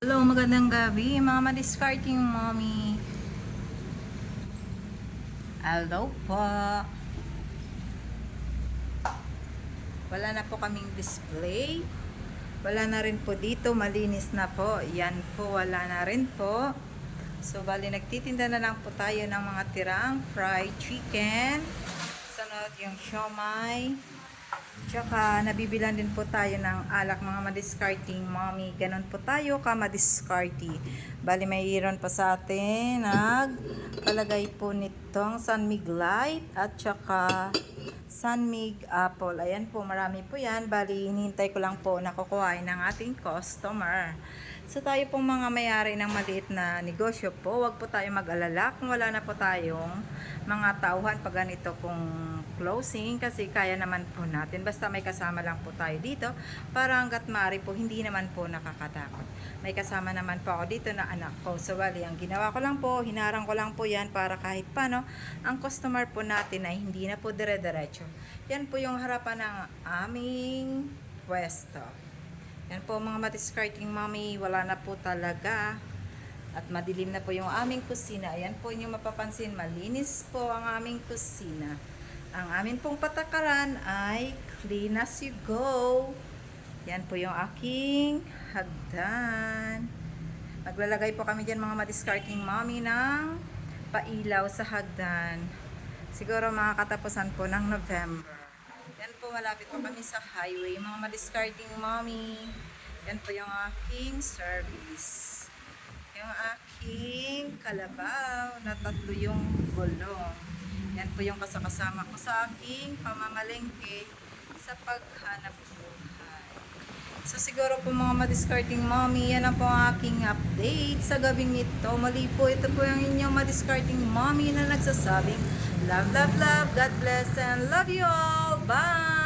Hello, magandang gabi mga madiscarding mommy. Hello po. Wala na po kaming display. Wala na rin po dito, malinis na po. Yan po, wala na rin po. So, bali, nagtitinda na lang po tayo ng mga tirang fried chicken. Sunod yung siomay. Tsaka nabibilan din po tayo ng alak mga madiscarding mommy. Ganon po tayo ka madiscardy. Bali mayroon pa sa atin nagpalagay po nitong Sunmig Light at tsaka Sunmig Apple. Ayan po, marami po yan. Bali, hinihintay ko lang po na kukuhain ng ating customer. So tayo pong mga mayari ng maliit na negosyo po, wag po tayo mag-alala kung wala na po tayong mga tauhan pag ganito pong closing kasi kaya naman po natin. Basta may kasama lang po tayo dito para hanggat maaari po hindi naman po nakakatakot. May kasama naman po ako dito na anak ko. So bali, ang ginawa ko lang po, hinarang ko lang po yan para kahit paano ang customer po natin ay hindi na po dire-diretso. Yan po yung harapan ng aming pwesto. Yan po mga matiskarting mommy, wala na po talaga. At madilim na po yung aming kusina. Ayan po yung mapapansin, malinis po ang aming kusina. Ang amin pong patakaran ay clean as you go. Yan po yung aking hagdan. Maglalagay po kami dyan mga madiscarding mommy ng pailaw sa hagdan. Siguro mga katapusan po ng November. Yan po, malapit po kami sa highway. Mga madiscarding mommy. Yan po yung aking service. Yung aking kalabaw na tatlo yung gulong. Yan po yung kasakasama ko sa aking pamamalengke sa paghanap. So siguro po mga madiscarding mommy, yan ang po ang aking update sa gabing ito. Mali po, ito po yung inyong madiscarding mommy na nagsasabing love, love, love, God bless and love you all. Bye!